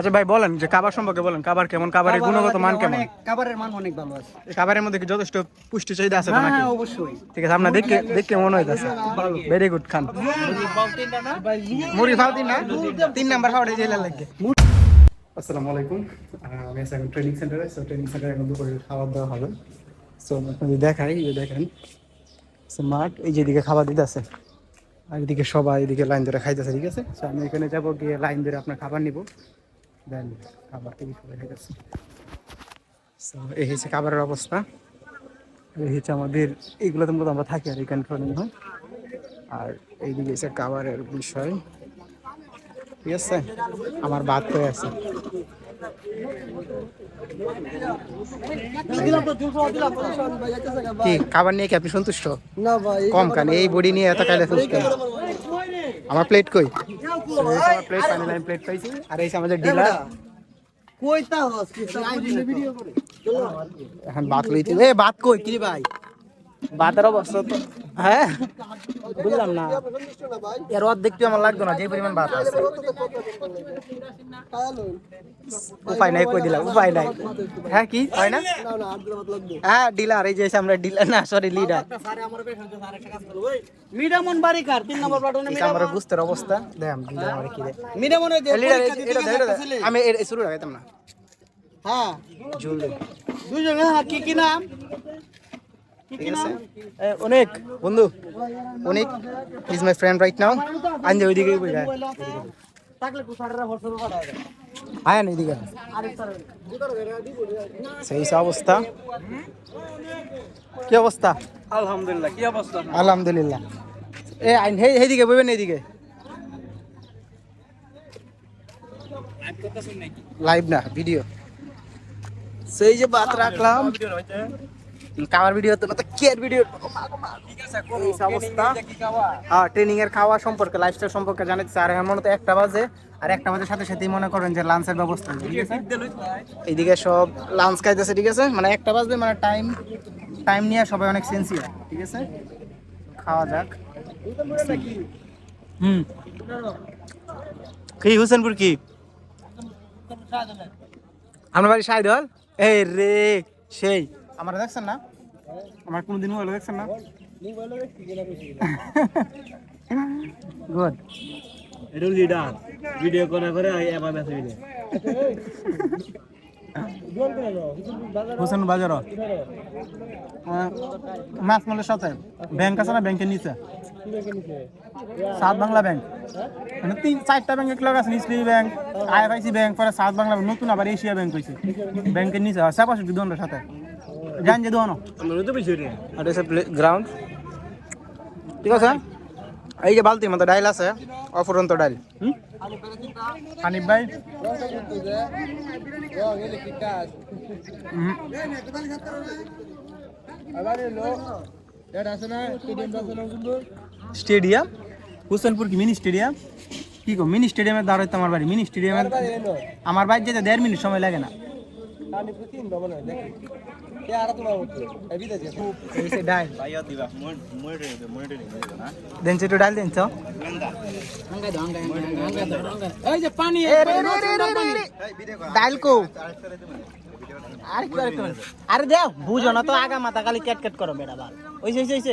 আচ্ছা ভাই বলেন যে কাবার সম্পর্কে বলেন কাবার কেমন কাবারের গুণগত মান কেমন? অনেক খাবারের মান অনেক ভালো আছে। কাবারের মধ্যে কি যথেষ্ট পুষ্টি চাহিদা আছে হ্যাঁ নাকি? হ্যাঁ অবশ্যই। ঠিক আছে আপনার দেখে দেখে মনে হইতাছে। ভেরি গুড খান। মুড়ি খাও তিন না? তিন নাম্বার খাওয়া জেলা লাগে। আসসালামু আলাইকুম। আমি আছি এখন ট্রেনিং সেন্টারে সো ট্রেনিং সেন্টারে এখন দুপুরে খাবার দাওয়া হবে। সো আপনাদের দেখাই এই যে দেখেন। সো মাঠ এই যেদিকে খাবার দিতে আছে আর এদিকে সবাই এদিকে লাইন ধরে খাইতেছে ঠিক আছে? সো আমি এখানে যাব গিয়ে লাইন ধরে আপনার খাবার নিব। দেন খাবার থেকে সবাই খাইতেছে সো এই হচ্ছে খাবারের অবস্থা। এই হচ্ছে আমাদের এইগুলোতে মতো আমরা থাকি আর এখানে ট্রেনিং হয়। আর এইদিকে হচ্ছে খাবারের বিষয়। ঠিক আছে? আমার ভাত হয়ে আছে। কি খাবার নিয়ে কি আপনি সন্তুষ্ট? কম খান এই বডি নিয়ে এত কাইলে সন্তুষ্ট আমার প্লেট কই? প্লেট পানি লাইন প্লেট পাইছি আর এই আমাদের ডিলার কইতা হস কি ভিডিও করে। এখন ভাত লইতে এ ভাত কই? কি ভাই? ভাতের অবস্থা তো। হ্যাঁ? বুঝলাম না। এর অর্ধেক আমার লাগতো না যে পরিমাণ ভাত আছে। উপায় নাই কই দিলাম উপায় নাই। হ্যাঁ কি? হয় না? হ্যাঁ ডিলার এই যে আমরা ডিলার না সরি লিডার মিডামন বাড়ি কার তিন নম্বর প্লাটুনে আমার বুঝতের অবস্থা। দেখ ডিলার আমার কি রে মিডামনে যে একটা ছেলে। আমি এর শুরু লাগাইতাম না। হ্যাঁ। দুজন হ্যাঁ কি কি নাম? ঠিক আছে এ, অনেক বন্ধু অনেক is my friend right now আনজে ওইদিকে বই যায় থাকলে কুসাররা বছর পাঠায় আয় না এদিকে সেই সব অবস্থা কি অবস্থা আলহামদুলিল্লাহ কি অবস্থা আলহামদুলিল্লাহ এ আইন হে হেদিকে বইবেন এইদিকে লাইভ না ভিডিও সেই যে বাত রাখলাম কামার ভিডিও তো না তো কেয়ার ভিডিও অবস্থা। হ্যাঁ ট্রেনিং এর খাওয়া সম্পর্কে লাইফস্টাইল সম্পর্কে জানাতে আর এখন মনে তো একটা বাজে আর একটা বাজে সাথে সাথেই মনে করেন যে লাঞ্চের ব্যবস্থা ঠিক আছে? এইদিকে সব লাঞ্চ খাইতেছে ঠিক আছে? মানে একটা বাজবে মানে টাইম টাইম নিয়ে সবাই অনেক সেন্সিয়ার ঠিক আছে? খাওয়া যাক। হুম। কি হুসেনপুর কি? আপনার বাড়ি সাইড হল এই রে সেই। আমার দেখছেন না? আমার কোনো কোনোদিন মোবাইল দেখছেন না? গুড এটা লিডার ভিডিও করে করে এবার মেসেজ ভিডিও হোসেন বাজার মাছ মলের সাথে। ব্যাংক আছে না ব্যাংকের নিচে? সাত বাংলা ব্যাংক মানে তিন চারটা ব্যাংক এক আছে ইসলামী ব্যাংক আইএফআইসি ব্যাংক পরে সাত বাংলা নতুন আবার এশিয়া ব্যাংক হয়েছে ব্যাংকের নিচে হয়। সাপাশে দুজনের সাথে। জান যে দোনো আমরা তো বেশি আর এসে গ্রাউন্ড ঠিক আছে এই যে বালতির মতো ডাইল আছে অফুরন্ত ডাইল হুম হানিফ ভাই। স্টেডিয়াম হুসেনপুর কি মিনি স্টেডিয়াম কি গো মিনি স্টেডিয়ামে দাঁড়াইতো আমার বাড়ি মিনি স্টেডিয়ামে আমার বাড়ি যেতে দেড় মিনিট সময় লাগে না। এই সে ডাইল দেন একটু ডাইল দেন তো। এই যে পানি ডাইল কো। আরে কি আরে কি? আরে দেও বুঝো না তো আগা মাথা খালি কেট কেট করো বেটা বাল। ওইছে ওইছে